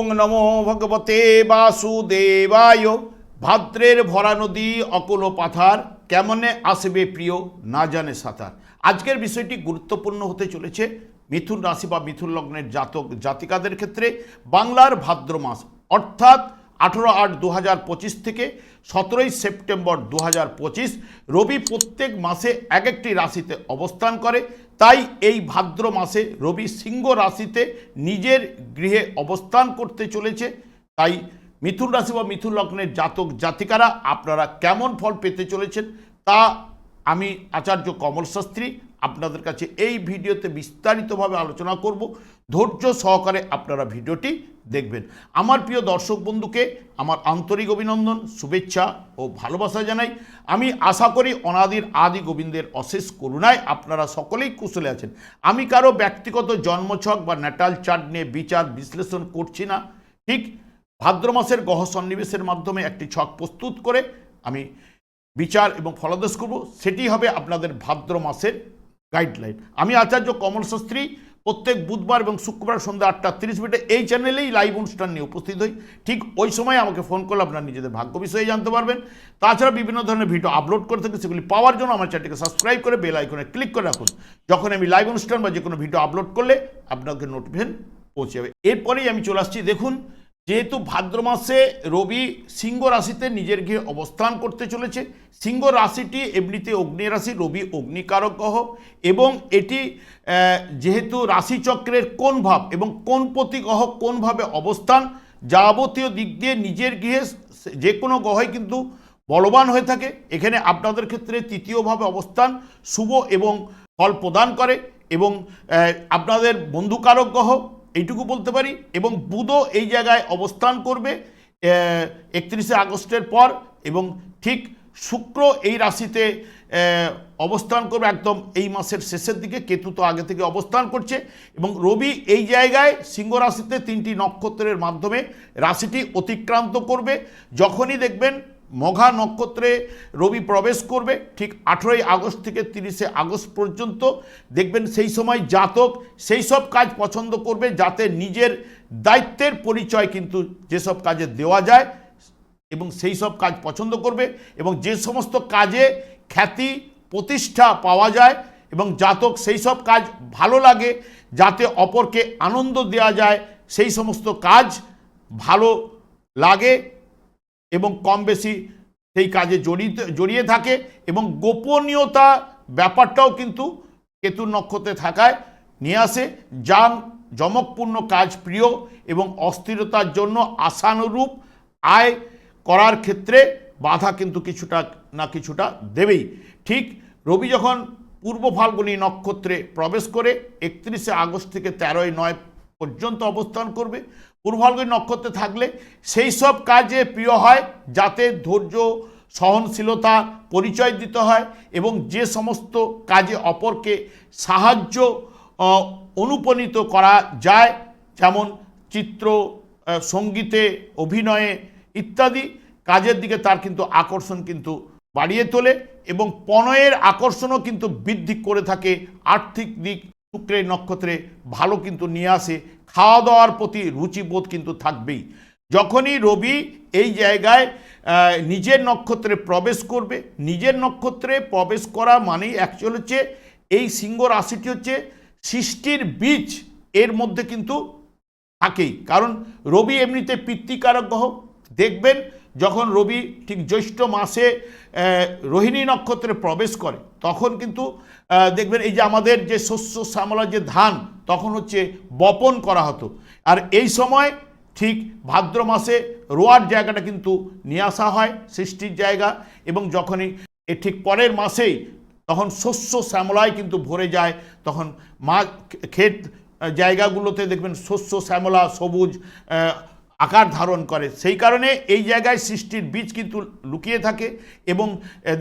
ওং নমো ভগবতে বাসুদেবায়। ভাদ্রের ভরা নদী, অকুল পাথার, কেমনে আসবে প্রিয়, না জানে সাঁতার। আজকের বিষয়টি গুরুত্বপূর্ণ হতে চলেছে, মিথুন রাশি বা মিথুন লগ্নের জাতক, জাতিকাদের ক্ষেত্রে বাংলার ভাদ্র মাস, অর্থাৎ আঠেরো আট দু পঁচিশ থেকে সতেরোই সেপ্টেম্বর দু হাজার পঁচিশ, রবি প্রত্যেক মাসে এক একটি রাশিতে অবস্থান করে তাই এই ভাদ্র মাসে রবি সিংহ রাশিতে নিজের গৃহে অবস্থান করতে চলেছে। তাই মিথুন রাশি বা মিথুন লগ্নের জাতক জাতিকারা আপনারা কেমন ফল পেতে চলেছেন তা আমি আচার্য কমল শাস্ত্রী আপনাদের কাছে এই ভিডিওতে বিস্তারিতভাবে আলোচনা করব। ধৈর্য সহকারে আপনারা ভিডিওটি দেখবেন। আমার প্রিয় দর্শক বন্ধুকে আমার আন্তরিক অভিনন্দন, শুভেচ্ছা ও ভালোবাসা জানাই। আমি আশা করি অনাদির আদি গোবিন্দের অশেষ করুণায় আপনারা সকলেই কুশলে আছেন। আমি কারও ব্যক্তিগত জন্মছক বা ন্যাটাল চার্ট নিয়ে বিচার বিশ্লেষণ করছি না। ঠিক ভাদ্র মাসের গহ সন্নিবেশের মাধ্যমে একটি ছক প্রস্তুত করে আমি বিচার এবং ফলাদেশ করব। সেটি হবে আপনাদের ভাদ্র মাসের গাইডলাইন আমি আচার্য কমল শাস্ত্রী, প্রত্যেক বুধবার এবং শুক্রবার সন্ধ্যা আটটা তিরিশ মিনিটে এই চ্যানেলেই লাইভ অনুষ্ঠান নিয়ে উপস্থিত হই। ঠিক ওই সময় আমাকে ফোন করলে আপনারা নিজেদের ভাগ্য বিষয়ে জানতে পারবেন। তাছাড়া বিভিন্ন ধরনের ভিডিও আপলোড করে থাকি, সেগুলি পাওয়ার জন্য আমার চ্যানেলটিকে সাবস্ক্রাইব করে বেল আইকনে ক্লিক করে রাখুন। যখন আমি লাইভ অনুষ্ঠান বা যে কোনো ভিডিও আপলোড করলে আপনাকে নোটিফিকেশন পৌঁছে যাবে। এরপরেই আমি চলে আসছি, দেখুন যেহেতু ভাদ্র মাসে রবি সিংহ রাশিতে নিজের গৃহে অবস্থান করতে চলেছে, সিংহ রাশিটি এমনিতে অগ্নি রাশি, রবি অগ্নিকারক গ্রহ এবং এটি যেহেতু রাশিচক্রের কোন ভাব এবং কোন প্রতি গ্রহ কোনভাবে অবস্থান যাবতীয় দিক দিয়ে নিজের গৃহে যে কোনো গ্রহই কিন্তু বলবান হয়ে থাকে। এখানে আপনাদের ক্ষেত্রে তৃতীয়ভাবে অবস্থান শুভ এবং ফল প্রদান করে এবং আপনাদের বন্ধুকারক গ্রহ এইটুকু বলতে পারি এবং বুধও এই জায়গায় অবস্থান করবে একত্রিশে আগস্টের পর এবং ঠিক শুক্র এই রাশিতে অবস্থান করবে একদম এই মাসের শেষের দিকে, কেতু তো আগে থেকে অবস্থান করছে এবং রবি এই জায়গায় সিংহ রাশিতে তিনটি নক্ষত্রের মাধ্যমে রাশিটি অতিক্রান্ত করবে। যখনই দেখবেন মঘা নক্ষত্রে রবি প্রবেশ করবে, ঠিক আঠেরোই আগস্ট থেকে তিরিশে আগস্ট পর্যন্ত। দেখবেন সেই সময় জাতক সেই সব কাজ পছন্দ করবে, যাতে নিজের দায়িত্বের পরিচয় কিন্তু যেসব কাজে দেওয়া যায় এবং সেই সব কাজ পছন্দ করবে এবং যে সমস্ত কাজে খ্যাতি, প্রতিষ্ঠা পাওয়া যায় এবং জাতক সেই সব কাজ ভালো লাগে, যাতে অপরকে আনন্দ দেওয়া যায়, সেই সমস্ত কাজ ভালো লাগে। এবং কম বেশি সেই কাজে জড়িত, জড়িয়ে থাকে এবং গোপনীয়তা ব্যাপারটাও কিন্তু কেতু নক্ষত্রে থাকায় নিয়ে আসে যান জমকপূর্ণ কাজ প্রিয় এবং অস্থিরতার জন্য আশানুরূপ আয় করার ক্ষেত্রে বাধা কিন্তু কিছুটা না কিছুটা দেবেই। ঠিক রবি যখন পূর্ব ফাল্গুনী নক্ষত্রে প্রবেশ করে একত্রিশে আগস্ট থেকে তেরোই নয় পর্যন্ত অবস্থান করবে পূর্বালগুলি নক্ষত্রে থাকলে সেই সব কাজে প্রিয় হয় যাতে ধৈর্য সহনশীলতা পরিচয় দিতে হয় এবং যে সমস্ত কাজে অপরকে সাহায্য আহ, অনুপ্রাণিত করা যায় যেমন চিত্র সঙ্গীতে অভিনয়ে ইত্যাদি। কাজের দিকে তার কিন্তু আকর্ষণ কিন্তু বাড়িয়ে তোলে এবং পণয়ের আকর্ষণও কিন্তু বৃদ্ধি করে থাকে। আর্থিক দিক শুক্রের নক্ষত্রে ভালো কিন্তু নিয়ে আসে খাওয়া দাওয়ার প্রতি রুচিবোধ কিন্তু থাকবেই। যখনই রবি এই জায়গায় নিজের নক্ষত্রে প্রবেশ করবে, নিজের নক্ষত্রে প্রবেশ করা মানেই অ্যাকচুয়াল হচ্ছে এই সিংহ রাশিটি হচ্ছে সৃষ্টির বীজ এর মধ্যে কিন্তু থাকেই। কারণ রবি এমনিতে পিতৃকারক গ্রহ। দেখবেন যখন রবি ঠিক জ্যৈষ্ঠ মাসে রোহিণী নক্ষত্রে প্রবেশ করে, তখন কিন্তু দেখবেন এই যে আমাদের যে শস্য শ্যামলা যে ধান তখন হচ্ছে বপন করা হতো। আর এই সময় ঠিক ভাদ্র মাসে রোয়ার জায়গাটা কিন্তু নিয়ে আসা হয়, সৃষ্টির জায়গা। এবং যখনই এর ঠিক পরের মাসেই তখন শস্য শ্যামলায় কিন্তু ভরে যায়। তখন মা ক্ষেত জায়গাগুলোতে দেখবেন শস্য, শ্যামলা, সবুজ আকার ধারণ করে। সেই কারণে এই জায়গায় সৃষ্টির বীজ কিন্তু লুকিয়ে থাকে এবং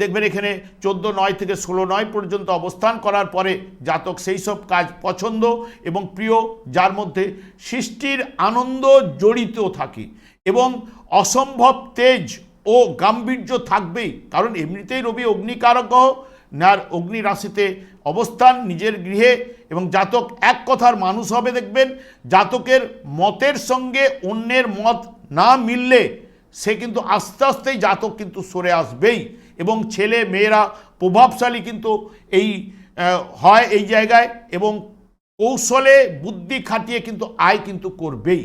দেখবেন এখানে চোদ্দ নয় থেকে ষোলো নয় পর্যন্ত অবস্থান করার পরে জাতক সেই সব কাজ পছন্দ এবং প্রিয়, যার মধ্যে সৃষ্টির আনন্দ জড়িত থাকে এবং অসম্ভব তেজ ও গাম্ভীর্য থাকবেই। কারণ এমনিতেই রবি অগ্নিকারক নার অগ্নি রাশিতে অবস্থান, নিজের গৃহে এবং জাতক এক কথার মানুষ হবে, দেখবেন, জাতকের মতের সঙ্গে অন্যের মত না মিললে সে কিন্তু আস্তে আস্তেই জাতক কিন্তু সরে আসবেই এবং ছেলে মেয়েরা প্রভাবশালী কিন্তু এই হয় এই জায়গায় এবং কৌশলে বুদ্ধি খাটিয়ে কিন্তু আয় কিন্তু করবেই।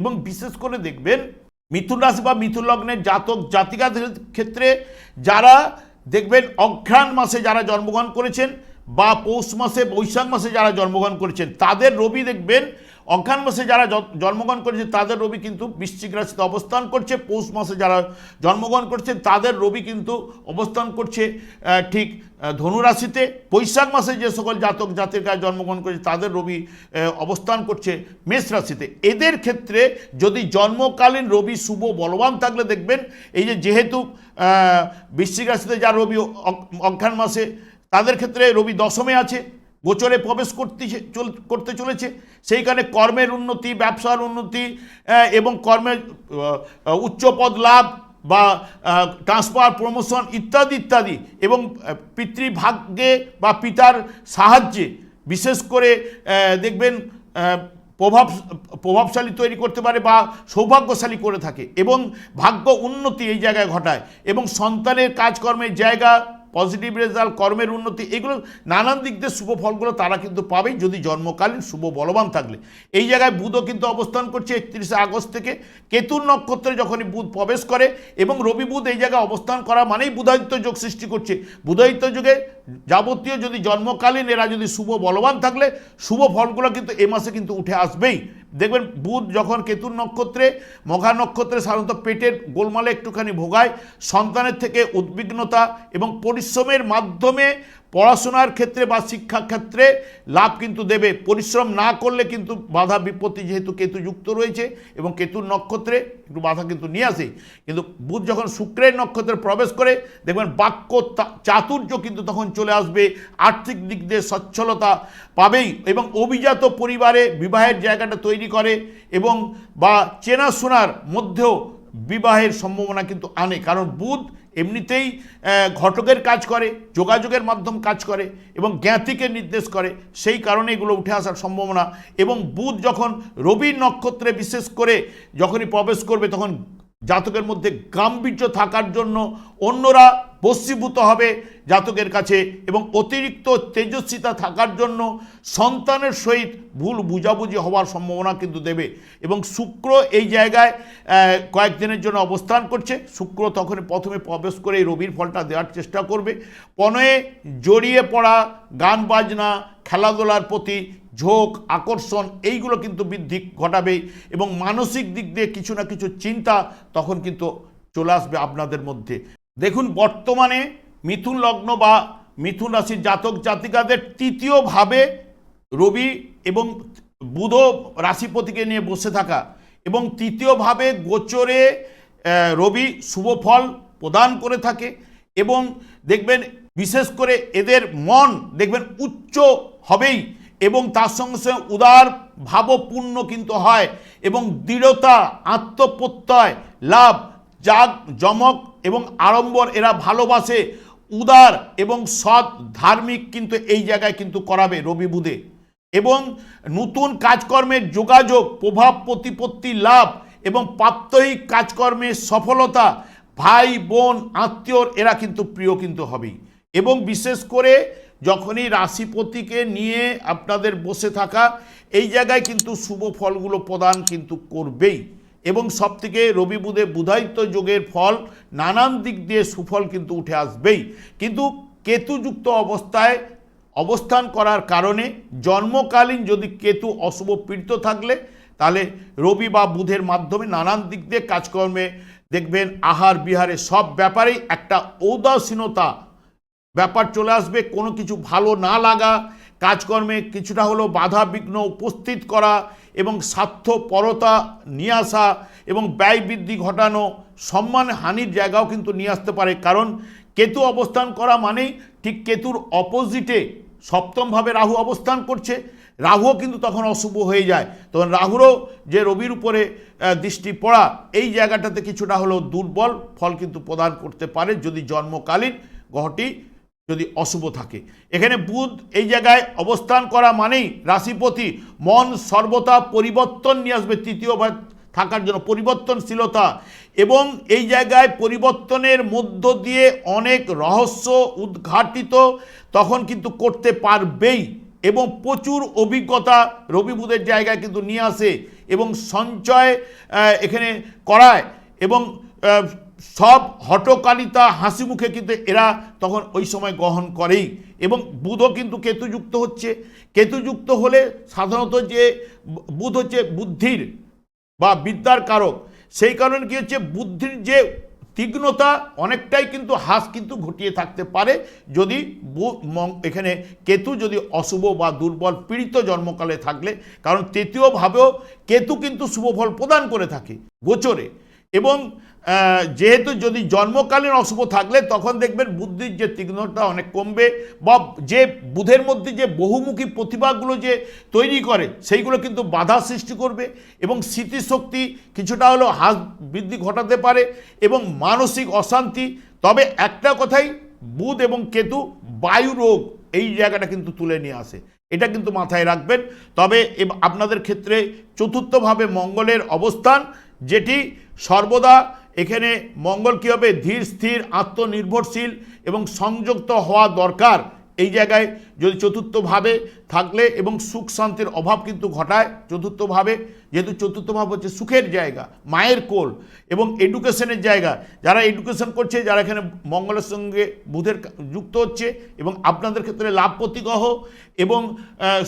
এবং বিশেষ করে দেখবেন, মিথুন রাশি বা মিথুন লগ্নের জাতক জাতিকাদের ক্ষেত্রে যারা, দেখবেন, অঘ্রাণ মাসে যারা জন্মগ্রহণ করেছেন বা পৌষ মাসে বৈশাখ মাসে যারা জন্মগ্রহণ করেছেন তাদের রবি দেখবেন অঘ্রাণ মাসে যারা জন্মগ্রহণ করেছে তাদের রবি কিন্তু বৃশ্চিক রাশিতে অবস্থান করছে। পৌষ মাসে যারা জন্মগ্রহণ করছেন তাদের রবি কিন্তু অবস্থান করছে ঠিক আহ, ধনু রাশিতে। বৈশাখ মাসে যে সকল জাতক জাতিকা জন্মগ্রহণ করেছে তাদের রবি অবস্থান করছে মেষ রাশিতে। এদের ক্ষেত্রে যদি জন্মকালীন রবি শুভ বলবান থাকলে দেখবেন এই যে যেহেতু বৃশ্চিক রাশিতে যার রবি অঘ্রাণ মাসে তাদের ক্ষেত্রে রবি দশমে আছে গোচরে প্রবেশ করতে চল- করতে চলেছে। সেইখানে কর্মের উন্নতি ব্যবসার উন্নতি এবং কর্মের আহ, উচ্চ পদ লাভ বা ট্রান্সফার প্রমোশন ইত্যাদি ইত্যাদি। এবং পিতৃভাগ্যে বা পিতার সাহায্যে বিশেষ করে দেখবেন প্রভাব প্রভাবশালী তৈরি করতে পারে বা সৌভাগ্যশালী করে থাকে। এবং ভাগ্য উন্নতি এই জায়গায় ঘটায়। এবং সন্তানের কাজকর্মের জায়গা পজিটিভ রেজাল্ট কর্মের উন্নতি, এগুলো নানান দিক দিয়ে শুভ ফলগুলো তারা কিন্তু পাবেই যদি জন্মকালীন শুভ বলবান থাকলে। এই জায়গায় বুধও কিন্তু অবস্থান করছে একত্রিশে আগস্ট থেকে। কেতুর নক্ষত্রে যখনই বুধ প্রবেশ করে এবং রবি বুধ এই জায়গায় অবস্থান করা মানেই বুধায়িত্ব যোগ সৃষ্টি করছে। বুধায়িত্ব যুগে যাবতীয় যদি জন্মকালীন এরা যদি শুভ বলবান থাকলে, শুভ ফলগুলো কিন্তু এ মাসে কিন্তু উঠে আসবেই। দেখবেন বুধ যখন কেতুর নক্ষত্রে, মঘা নক্ষত্রে সাধারণত পেটের গোলমালে একটুখানি ভোগায়, সন্তানের থেকে উদ্বিগ্নতা এবং পরিশ্রমের মাধ্যমে পড়াশোনার ক্ষেত্রে বা শিক্ষা ক্ষেত্রে লাভ কিন্তু দেবে। পরিশ্রম না করলে কিন্তু বাধা, বিপত্তি যেহেতু কেতু যুক্ত রয়েছে এবং কেতুর নক্ষত্রে একটু বাধা কিন্তু নিয়ে আসে। কিন্তু বুধ যখন শুক্রের নক্ষত্রে প্রবেশ করে, দেখবেন বাক্য চাতুর্য কিন্তু তখন চলে আসবে। আর্থিক দিক দিয়ে সচ্ছলতা পাবেই এবং অভিজাত পরিবারে বিবাহের জায়গাটা তৈরি করে এবং বা চেনাশোনার মধ্যেও বিবাহের সম্ভাবনা কিন্তু আনে। কারণ বুধ এমনিতেই ঘটকের কাজ করে, যোগাযোগের মাধ্যম কাজ করে এবং জ্ঞাতিকে নির্দেশ করে, সেই কারণে এগুলো উঠে আসার সম্ভাবনা। এবং বুধ যখন রবি নক্ষত্রে বিশেষ করে যখনই প্রবেশ করবে, তখন জাতকের মধ্যে গাম্ভীর্য থাকার জন্য অন্যরা বস্মীভূত হবে জাতকের কাছে এবং অতিরিক্ত তেজস্বিতা থাকার জন্য সন্তানের সহিত ভুল বুঝাবুঝি হওয়ার সম্ভাবনা কিন্তু দেবে। এবং শুক্র এই জায়গায় কয়েকদিনের জন্য অবস্থান করছে। শুক্র তখন প্রথমে প্রবেশ করে রবির ফলটা দেওয়ার চেষ্টা করবে। পনয়ে জড়িয়ে পড়া গান, বাজনা, খেলাধুলার প্রতি ঝোঁক, আকর্ষণ, এইগুলো কিন্তু বৃদ্ধি ঘটাবে এবং মানসিক দিক দিয়ে কিছু না কিছু চিন্তা তখন কিন্তু চলে আসবে আপনাদের মধ্যে। দেখুন, বর্তমানে মিথুন লগ্ন বা মিথুন রাশির জাতক জাতিকাদের তৃতীয়ভাবে রবি এবং বুধ রাশিপতিকে নিয়ে বসে থাকা এবং তৃতীয়ভাবে গোচরে রবি শুভ ফল প্রদান করে থাকে এবং দেখবেন, বিশেষ করে এদের মন দেখবেন উচ্চ হবেই এবং তার সঙ্গে সঙ্গে উদার ভাবপূর্ণ কিন্তু হয় এবং দৃঢ়তা, আত্মপ্রত্যয়, লাভ জাগ জমক এবং আড়ম্বর এরা ভালোবাসে, উদার এবং সৎ, ধার্মিক কিন্তু এই জায়গায় কিন্তু করাবে রবি বুধে। এবং নতুন কাজকর্মের যোগাযোগ, প্রভাব, প্রতিপত্তি, লাভ এবং প্রাত্যহিক কাজকর্মের সফলতা, ভাই, বোন, আত্মীয়র এরা কিন্তু প্রিয় কিন্তু হবেই। এবং বিশেষ করে যখনই রাশিপতিকে নিয়ে আপনাদের বসে থাকা, এই জায়গায় কিন্তু শুভ ফলগুলো প্রদান কিন্তু করবেই। এবং সবথেকে রবি বুধে বুধায়িত্ব যোগের ফল নানান দিক দিয়ে সুফল কিন্তু উঠে আসবেই। কিন্তু কেতুযুক্ত অবস্থায় অবস্থান করার কারণে জন্মকালীন যদি কেতু অশুভ পীড়িত থাকলে, তাহলে রবি বা বুধের মাধ্যমে নানান দিক দিয়ে কাজকর্মে দেখবেন আহার বিহারে সব ব্যাপারেই একটা ঔদাসীনতা ব্যাপার চলে আসবে, কোনো কিছু ভালো না লাগা কাজকর্মে কিছুটা হলেও বাধা বিঘ্ন উপস্থিত করা এবং স্বার্থপরতা নিয়ে আসা এবং ব্যয় বৃদ্ধি ঘটানো সম্মান হানির জায়গাও কিন্তু নিয়ে আসতে পারে। কারণ কেতু অবস্থান করা মানেই ঠিক কেতুর অপোজিটে সপ্তমভাবে রাহু অবস্থান করছে। রাহুও কিন্তু তখন অশুভ হয়ে যায়। তখন রাহুরও যে রবির উপরে দৃষ্টি পড়া, এই জায়গাটাতে কিছুটা হলেও দুর্বল ফল কিন্তু প্রদান করতে পারে। যদি জন্মকালীন গ্রহটি যদি অশুভ থাকে। এখানে বুধ এই জায়গায় অবস্থান করা মানেই রাশিপতি মন সর্বদা পরিবর্তন নিয়ে আসবে তৃতীয় থাকার জন্য, পরিবর্তনশীলতা। এবং এই জায়গায় পরিবর্তনের মধ্য দিয়ে অনেক রহস্য উদ্ঘাটিত তখন কিন্তু করতে পারবেই। এবং প্রচুর অভিজ্ঞতা রবি বুধের জায়গায় কিন্তু নিয়ে আসে এবং সঞ্চয় এখানে করায়। এবং সব হটকারিতা হাসি মুখে কিন্তু এরা তখন ওই সময় গ্রহণ করেই। এবং বুধও কিন্তু কেতুযুক্ত হচ্ছে। কেতুযুক্ত হলে সাধারণত যে বুধ হচ্ছে বুদ্ধির বা বিদ্যার কারক। সেই কারণে কি হচ্ছে, বুদ্ধির যে তীক্ষ্ণতা, অনেকটাই কিন্তু হ্রাস কিন্তু ঘটিয়ে থাকতে পারে। যদি এখানে কেতু যদি অশুভ বা দুর্বল পীড়িত জন্মকালে থাকলে, কারণ তৃতীয়ভাবেও কেতু কিন্তু শুভ ফল প্রদান করে থাকে গোচরে। এবং যেহেতু যদি জন্মকালীন অশুভ থাকলে তখন দেখবেন বুদ্ধির যে তীক্ষ্ণতা অনেক কমবে বা যে বুধের মধ্যে যে বহুমুখী প্রতিভাগুলো যে তৈরি করে সেইগুলো কিন্তু বাধা সৃষ্টি করবে এবং স্মৃতিশক্তি কিছুটা হলেও হ্রাস বৃদ্ধি ঘটাতে পারে এবং মানসিক অশান্তি। তবে একটা কথাই, বুধ এবং কেতু বায়ু রোগ, এই জায়গাটা কিন্তু তুলে নিয়ে আসে। এটা কিন্তু মাথায় রাখবেন। তবে আপনাদের ক্ষেত্রে চতুর্থভাবে মঙ্গলের অবস্থান যেটি সর্বদা এখানে মঙ্গল কী হবে? ধীর, স্থির, আত্মনির্ভরশীল এবং সংযুক্ত হওয়া দরকার। এই জায়গায় যদি চতুর্থভাবে থাকলে এবং সুখ শান্তির অভাব কিন্তু ঘটায়, চতুর্থভাবে, যেহেতু চতুর্থ ভাব হচ্ছে সুখের জায়গা, মায়ের কোল এবং এডুকেশনের জায়গা। যারা এডুকেশন করছে, যারা এখানে মঙ্গলের সঙ্গে বুধের যুক্ত হচ্ছে এবং আপনাদের ক্ষেত্রে লাভ প্রতিগ্রহ এবং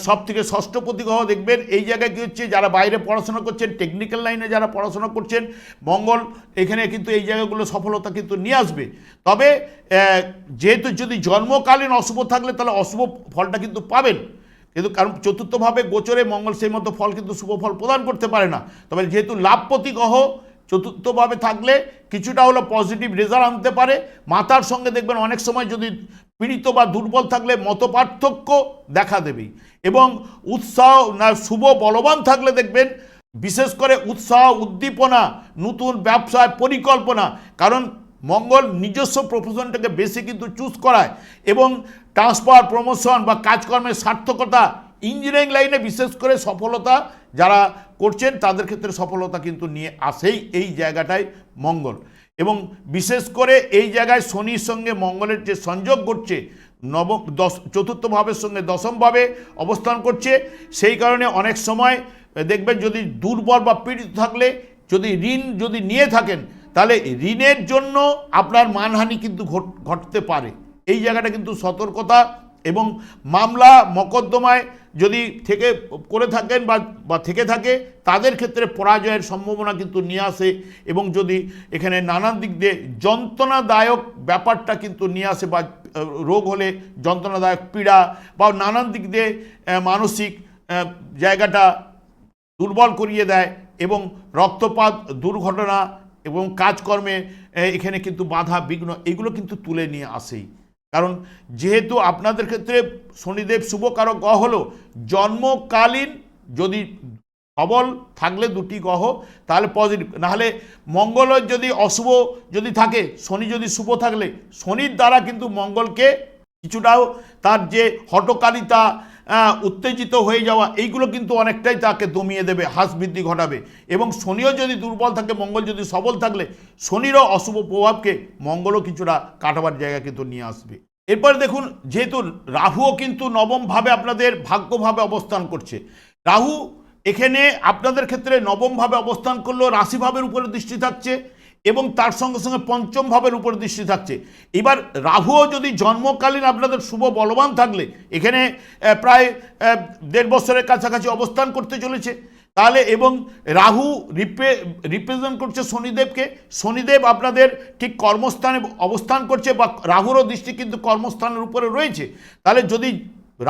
সব থেকে ষষ্ঠ প্রতিগ্রহ দেখবেন, এই জায়গায় কী হচ্ছে, যারা বাইরে পড়াশোনা করছেন টেকনিক্যাল লাইনে যারা পড়াশোনা করছেন, মঙ্গল এখানে কিন্তু এই জায়গাগুলো সফলতা কিন্তু নিয়ে আসবে। তবে যেহেতু যদি জন্মকালীন অশুভ থাকলে, তাহলে অশুভ ফলটা কিন্তু পাবেন। কিন্তু কারণ চতুর্থভাবে গোচরে মঙ্গল সেই মতো ফল কিন্তু শুভ ফল প্রদান করতে পারে না। তবে যেহেতু লাভপতি গ্রহ চতুর্থভাবে থাকলে কিছুটা হলো পজিটিভ রেজাল্ট আনতে পারে। মাতার সঙ্গে দেখবেন অনেক সময় যদি পীড়িত বা দুর্বল থাকলে মতপার্থক্য দেখা দেবেই। এবং উৎসাহ না, শুভ বলবান থাকলে দেখবেন বিশেষ করে উৎসাহ, উদ্দীপনা, নতুন ব্যবসায় পরিকল্পনা। কারণ মঙ্গল নিজস্ব প্রফেশনটাকে বেশি কিন্তু চুজ করায় এবং ট্রান্সফার প্রমোশন বা কাজকর্মের সার্থকতা ইঞ্জিনিয়ারিং লাইনে বিশেষ করে সফলতা যারা করছেন, তাদের ক্ষেত্রে সফলতা কিন্তু নিয়ে আসেই এই জায়গাটায় মঙ্গল। এবং বিশেষ করে এই জায়গায় শনির সঙ্গে মঙ্গলের যে সংযোগ ঘটছে নবম দশ, চতুর্থ ভাবের সঙ্গে দশম ভাবে অবস্থান করছে, সেই কারণে অনেক সময়, দেখবেন যদি দুর্বল বা পীড়িত থাকলে, যদি ঋণ যদি নিয়ে থাকেন তাহলে ঋণের জন্য আপনার মানহানি কিন্তু ঘট- ঘটতে পারে। এই জায়গাটা কিন্তু সতর্কতা এবং মামলা মকদ্দমায় যদি থেকে, করে থাকেন বা বা থেকে থাকে, তাদের ক্ষেত্রে পরাজয়ের সম্ভাবনা কিন্তু নিয়ে আসে এবং যদি এখানে নানান দিক দিয়ে যন্ত্রণাদায়ক ব্যাপারটা কিন্তু নিয়ে আসে বা রোগ হলে যন্ত্রণাদায়ক পীড়া বা নানান দিক দিয়ে মানসিক জায়গাটা দুর্বল করিয়ে দেয় এবং রক্তপাত, দুর্ঘটনা এবং কাজকর্মে এখানে কিন্তু বাধা, বিঘ্ন, এগুলো কিন্তু তুলে নিয়ে আসেই। কারণ যেহেতু আপনাদের ক্ষেত্রে শনিদেব শুভ শুভকারক গ্রহ হলো, জন্মকালীন যদি সবল থাকলে দুটি গ্রহ, তাহলে পজিটিভ নাহলে মঙ্গলের যদি অশুভ যদি থাকে, শনি যদি শুভ থাকলে, শনির দ্বারা কিন্তু মঙ্গলকে কিছুটাও তার যে হটকারিতা উত্তেজিত হয়ে যাওয়া, এইগুলো কিন্তু অনেকটাই তাকে দমিয়ে দেবে হ্রাস বৃদ্ধি ঘটাবে। এবং শনিও যদি দুর্বল থাকে, মঙ্গল যদি সবল থাকলে, শনিরও অশুভ প্রভাবকে মঙ্গলও কিছুটা কাটাবার জায়গা কিন্তু নিয়ে আসবে। এরপরে দেখুন, যেহেতু রাহুও কিন্তু নবমভাবে আপনাদের ভাগ্যভাবে অবস্থান করছে। রাহু এখানে আপনাদের ক্ষেত্রে নবমভাবে অবস্থান করলেও রাশিভাবের উপরে দৃষ্টি থাকছে। এবং তার সঙ্গে সঙ্গে পঞ্চম ভাবের উপর দৃষ্টি থাকছে। এবার রাহুও যদি জন্মকালীন আপনাদের শুভ বলবান থাকলে, এখানে প্রায় দেড় বছরের কাছাকাছি অবস্থান করতে চলেছে। তাহলে এবং রাহু রিপ্রে রিপ্রেজেন্ট করছে শনিদেবকে। শনিদেব আপনাদের ঠিক কর্মস্থানে অবস্থান করছে বা রাহুরও দৃষ্টি কিন্তু কর্মস্থানের উপরে রয়েছে। তাহলে যদি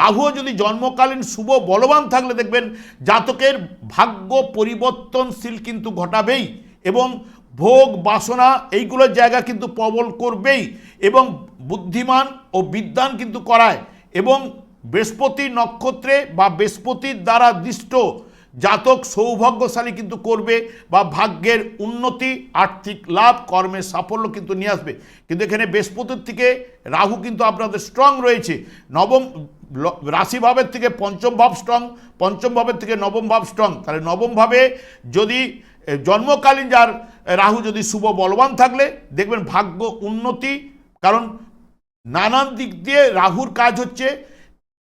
রাহুও যদি জন্মকালীন শুভ বলবান থাকলে দেখবেন, জাতকের ভাগ্য পরিবর্তনশীল কিন্তু ঘটাবেই এবং ভোগ, বাসনা, এইগুলোর জায়গা কিন্তু প্রবল করবেই এবং বুদ্ধিমান ও বিদ্যান কিন্তু করায় এবং বৃহস্পতি নক্ষত্রে বা বৃহস্পতির দ্বারা দৃষ্ট জাতক সৌভাগ্যশালী কিন্তু করবে বা ভাগ্যের উন্নতি, আর্থিক লাভ, কর্মের সাফল্য কিন্তু নিয়ে আসবে। কিন্তু এখানে বৃহস্পতির থেকে রাহু কিন্তু আপনাদের স্ট্রং রয়েছে। নবম ল- রাশি ভাবের থেকে পঞ্চম ভাব স্ট্রং পঞ্চম ভাবের থেকে নবম ভাব স্ট্রং তাহলে নবম ভাবে যদি জন্মকালীন যার রাহু যদি শুভ বলবান থাকলে, দেখবেন ভাগ্য উন্নতি, কারণ নানান দিক দিয়ে রাহুর কাজ হচ্ছে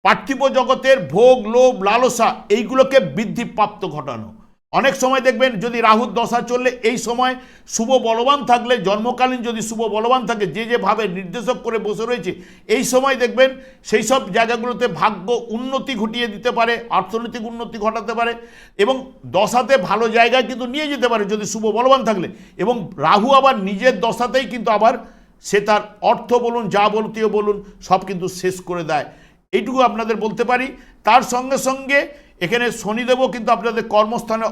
পার্থিব জগতের ভোগ, লোভ, লালসা, এইগুলোকে বৃদ্ধিপ্রাপ্ত ঘটানো। অনেক সময় দেখবেন যদি রাহুর দশা চললে এই সময় শুভ বলবান থাকলে, জন্মকালীন যদি শুভ বলবান থাকে, যে যেভাবে নির্দেশক করে বসে রয়েছে, এই সময় দেখবেন সেই সব জায়গাগুলোতে ভাগ্য উন্নতি ঘটিয়ে দিতে পারে, অর্থনৈতিক উন্নতি ঘটাতে পারে এবং দশাতে ভালো জায়গায় কিন্তু নিয়ে যেতে পারে যদি শুভ বলবান থাকলে। এবং রাহু আবার নিজের দশাতেই কিন্তু আবার সে তার অর্থ বলুন যা বলতেও বলুন, সব কিন্তু শেষ করে দেয়। এইটুকু আপনাদের বলতে পারি। তার সঙ্গে সঙ্গে এখানে শনিদেবও কিন্তু আপনাদের কর্মস্থানে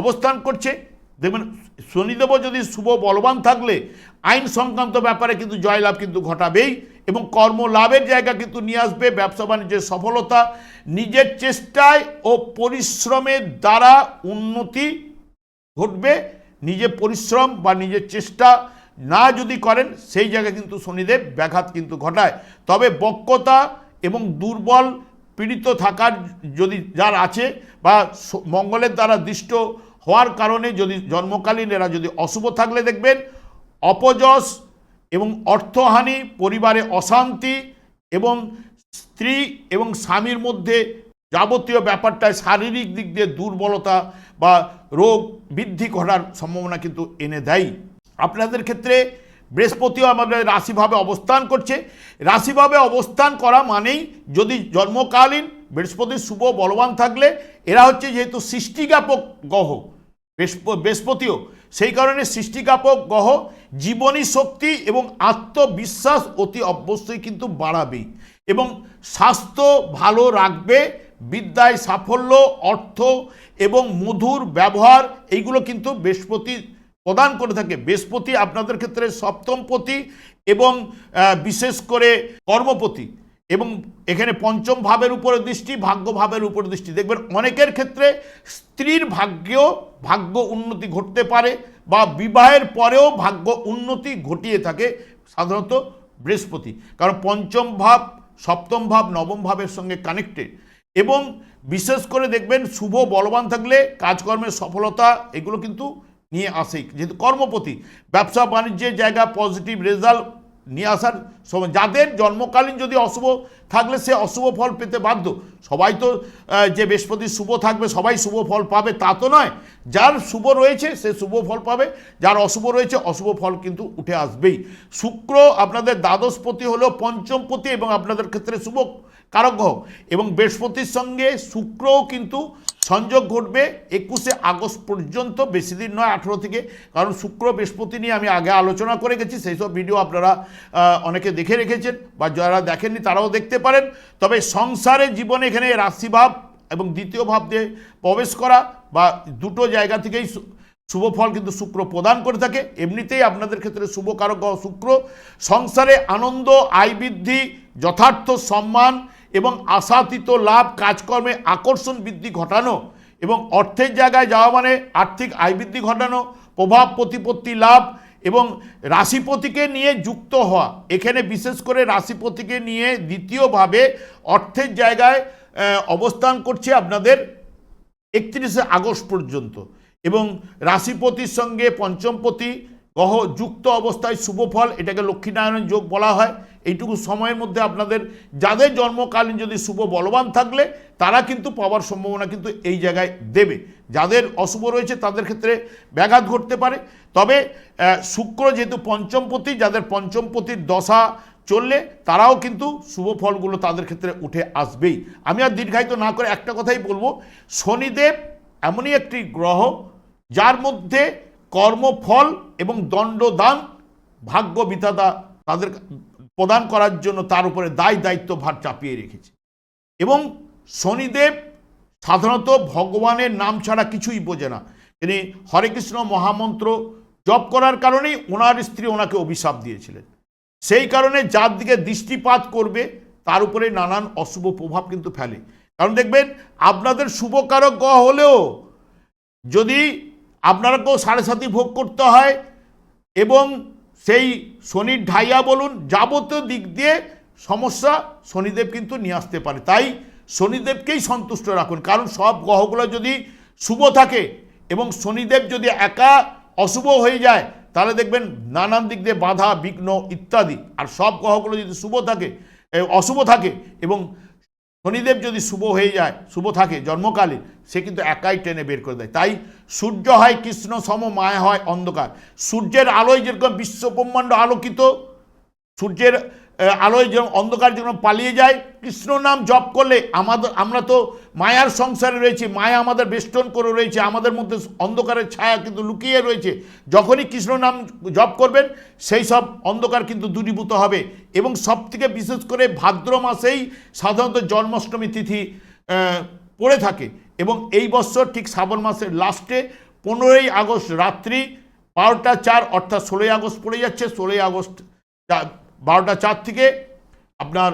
অবস্থান করছে। দেখবেন, শনিদেবও যদি শুভ বলবান থাকলে, আইন সংক্রান্ত ব্যাপারে কিন্তু জয়লাভ কিন্তু ঘটাবেই এবং কর্মলাভের জায়গা কিন্তু নিয়ে আসবে। ব্যবসা বাণিজ্যের সফলতা নিজের চেষ্টায় ও পরিশ্রমের দ্বারা উন্নতি ঘটবে। নিজে পরিশ্রম বা নিজের চেষ্টা না যদি করেন, সেই জায়গায় কিন্তু শনিদেব ব্যাঘাত কিন্তু ঘটায়। তবে বক্রতা এবং দুর্বল পীড়িত থাকার যদি যার আছে বা মঙ্গলের দ্বারা দৃষ্ট হওয়ার কারণে যদি জন্মকালীন এরা যদি অশুভ থাকলে দেখবেন অপযশ এবং অর্থহানি, পরিবারে অশান্তি এবং স্ত্রী এবং স্বামীর মধ্যে যাবতীয় ব্যাপারটায় শারীরিক দিক দিয়ে দুর্বলতা বা রোগ বৃদ্ধি ঘটার সম্ভাবনা কিন্তু এনে দেয়। আপনাদের ক্ষেত্রে বৃহস্পতিও আমাদের রাশিভাবে অবস্থান করছে। রাশিভাবে অবস্থান করা মানেই যদি জন্মকালীন বৃহস্পতির শুভ বলবান থাকলে, এরা হচ্ছে যেহেতু সৃষ্টিজ্ঞাপক গ্রহ বৃহস্পতিও, সেই কারণে সৃষ্টিকাপক গ্রহ জীবনী শক্তি এবং আত্মবিশ্বাস অতি অবশ্যই কিন্তু বাড়াবেই এবং স্বাস্থ্য ভালো রাখবে, বিদ্যায় সাফল্য, অর্থ এবং মধুর ব্যবহার, এইগুলো কিন্তু বৃহস্পতি প্রদান করে থাকে। বৃহস্পতি আপনাদের ক্ষেত্রে সপ্তমপতি এবং বিশেষ করে কর্মপতি এবং এখানে পঞ্চম ভাবের উপরে দৃষ্টি, ভাগ্য ভাবের উপরে দৃষ্টি। দেখবেন অনেকের ক্ষেত্রে স্ত্রীর ভাগ্যেও ভাগ্য উন্নতি ঘটতে পারে বা বিবাহের পরেও ভাগ্য উন্নতি ঘটিয়ে থাকে সাধারণত বৃহস্পতি। কারণ পঞ্চম ভাব, সপ্তম ভাব, নবম ভাবের সঙ্গে কানেক্টেড এবং বিশেষ করে দেখবেন শুভ, বলবান থাকলে কাজকর্মের সফলতা, এগুলো কিন্তু নিয়ে আসে। যেহেতু কর্মপতি, ব্যবসা বাণিজ্যের জায়গা পজিটিভ রেজাল্ট নিয়ে আসার সময় যাদের জন্মকালীন যদি অশুভ থাকলে সে অশুভ ফল পেতে বাধ্য। সবাই তো যে বৃহস্পতি শুভ থাকবে, সবাই শুভ ফল পাবে, তা তো নয়। যার শুভ রয়েছে, সে শুভ ফল পাবে। যার অশুভ রয়েছে, অশুভ ফল কিন্তু উঠে আসবেই। শুক্র আপনাদের দ্বাদশপতি হলো পঞ্চমপতি এবং আপনাদের ক্ষেত্রে শুভ কারক গ্রহ। এবং বৃহস্পতির সঙ্গে শুক্রও কিন্তু সংযোগ ঘটবে একুশে আগস্ট পর্যন্ত, বেশি দিন নয়, আঠেরো থেকে। কারণ শুক্র, বৃহস্পতি নিয়ে আমি আগে আলোচনা করে গেছি, সেই সব ভিডিও আপনারা অনেকে দেখে রেখেছেন বা যারা দেখেননি তারাও দেখতে পারেন। তবে সংসারের জীবনে এখানে রাশিভাব এবং দ্বিতীয় ভাব দিয়ে প্রবেশ করা বা দুটো জায়গা থেকেই শুভ ফল কিন্তু শুক্র প্রদান করে থাকে। এমনিতেই আপনাদের ক্ষেত্রে শুভ কারক শুক্র। সংসারে আনন্দ, আয় বৃদ্ধি, যথার্থ সম্মান এবং আশাতীত লাভ কাজকর্মে আকর্ষণ বৃদ্ধি ঘটানো এবং অর্থের জায়গায় যাওয়া মানে আর্থিক আয় বৃদ্ধি ঘটানো, প্রভাব প্রতিপত্তি লাভ এবং রাশিপতিকে নিয়ে যুক্ত হওয়া। এখানে বিশেষ করে রাশিপতিকে নিয়ে দ্বিতীয়ভাবে অর্থের জায়গায় অবস্থান করছে আপনাদের একত্রিশে আগস্ট পর্যন্ত এবং রাশিপতির সঙ্গে পঞ্চমপতি গ্রহ যুক্ত অবস্থায় শুভ ফল, এটাকে লক্ষ্মীনারায়ণ যোগ বলা হয়। এইটুকু সময়ের মধ্যে আপনাদের যাদের জন্মকালীন যদি শুভ বলবান থাকলে, তারা কিন্তু পাওয়ার সম্ভাবনা কিন্তু এই জায়গায় দেবে। যাদের অশুভ রয়েছে, তাদের ক্ষেত্রে ব্যাঘাত ঘটতে পারে। তবে শুক্র যেহেতু পঞ্চমপতি যাদের পঞ্চমপতির দশা চললে, তারাও কিন্তু শুভ ফলগুলো তাদের ক্ষেত্রে উঠে আসবেই। আমি আর দীর্ঘায়িত না করে একটা কথাই বলব, শনিদেব এমনই একটি গ্রহ, যার মধ্যে কর্মফল এবং দণ্ডদান ভাগ্য বিধাতা তাদের প্রদান করার জন্য তার উপরে দায় দায়িত্ব ভার চাপিয়ে রেখেছে। এবং শনিদেব সাধারণত ভগবানের নাম ছাড়া কিছুই বোঝে না। তিনি হরে কৃষ্ণ মহামন্ত্র জপ করার কারণেই ওনার স্ত্রী ওনাকে অভিশাপ দিয়েছিলেন। সেই কারণে যার দিকে দৃষ্টিপাত করবে, তার উপরে নানান অশুভ প্রভাব কিন্তু ফেলে। কারণ দেখবেন, আপনাদের শুভকারক গ্রহ হলেও যদি আপনারাকেও সাড়ে সাতি ভোগ করতে হয় এবং সেই শনির ঢাইয়া বলুন, যাবতীয় দিক দিয়ে সমস্যা শনিদেব কিন্তু নিয়ে আসতে পারে। তাই শনিদেবকেই সন্তুষ্ট রাখুন। কারণ সব গ্রহগুলো যদি শুভ থাকে এবং শনিদেব যদি একা অশুভ হয়ে যায়, তাহলে দেখবেন নানান দিক দিয়ে বাধা, বিঘ্ন ইত্যাদি। আর সব গ্রহগুলো যদি শুভ থাকে অশুভ থাকে এবং শনিদেব যদি শুভ হয়ে যায়, শুভ থাকে জন্মকালে সে কিন্তু একাই টেনে বের করে দেয়। তাই সূর্য হয় কৃষ্ণ, সম, মায়া হয় অন্ধকার। সূর্যের আলোয় যেরকম বিশ্ব ব্রহ্মাণ্ড আলোকিত সূর্যের আলোয় যেরকম অন্ধকার যেরকম পালিয়ে যায়, কৃষ্ণ নাম জপ করলে আমাদের, আমরা তো মায়ার সংসারে রয়েছি, মায়া আমাদের বেষ্টন করে রয়েছে, আমাদের মধ্যে অন্ধকারের ছায়া কিন্তু লুকিয়ে রয়েছে। যখনই কৃষ্ণ নাম জপ করবেন, সেই সব অন্ধকার কিন্তু দূরীভূত হবে। এবং সবথেকে বিশেষ করে ভাদ্র মাসেই সাধারণত জন্মাষ্টমী তিথি পড়ে থাকে। এবং এই বছর ঠিক শ্রাবণ মাসের লাস্টে পনেরোই আগস্ট রাত্রি বারোটা চার, অর্থাৎ ষোলোই আগস্ট পড়ে যাচ্ছে, ষোলোই আগস্ট বারোটা চার থেকে আপনার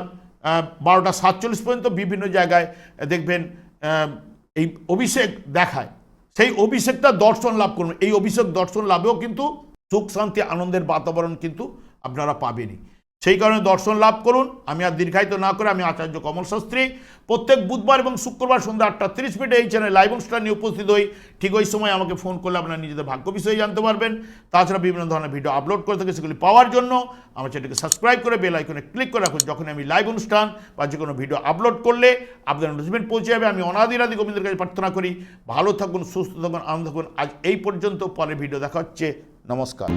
বারোটা সাতচল্লিশ পর্যন্ত বিভিন্ন জায়গায় দেখবেন এই অভিষেক দেখায়। সেই অভিষেকটা দর্শন লাভ করুন এই অভিষেক দর্শন লাভেও কিন্তু সুখ শান্তি, আনন্দের বাতাবরণ কিন্তু আপনারা পাবেনই। সেই কারণে দর্শন লাভ করুন। আমি আর দীর্ঘায়িত না করে আমি আচার্য কমল শাস্ত্রী। প্রত্যেক বুধবার এবং শুক্রবার সন্ধ্যা আটটা তিরিশ মিনিটে এই চ্যানেল লাইভ অনুষ্ঠান নিয়ে উপস্থিত হই। ঠিক ওই সময় আমাকে ফোন করলে আপনারা নিজেদের ভাগ্য বিষয়ে জানতে পারবেন। তাছাড়া বিভিন্ন ধরনের ভিডিও আপলোড করে থাকে, সেগুলি পাওয়ার জন্য আমার চ্যানেলকে সাবস্ক্রাইব করে বেল আইকনে ক্লিক করে রাখুন। যখন আমি লাইভ অনুষ্ঠান বা যে কোনো ভিডিও আপলোড করলে আপনাদের নোটিফিকেশন পৌঁছে যাবে। আমি অনাদিরাদি গোবিন্দের কাছে প্রার্থনা করি, ভালো থাকুন, সুস্থ থাকুন, আনন্দ থাকুন। আজ এই পর্যন্ত পরে ভিডিও দেখা হচ্ছে। নমস্কার।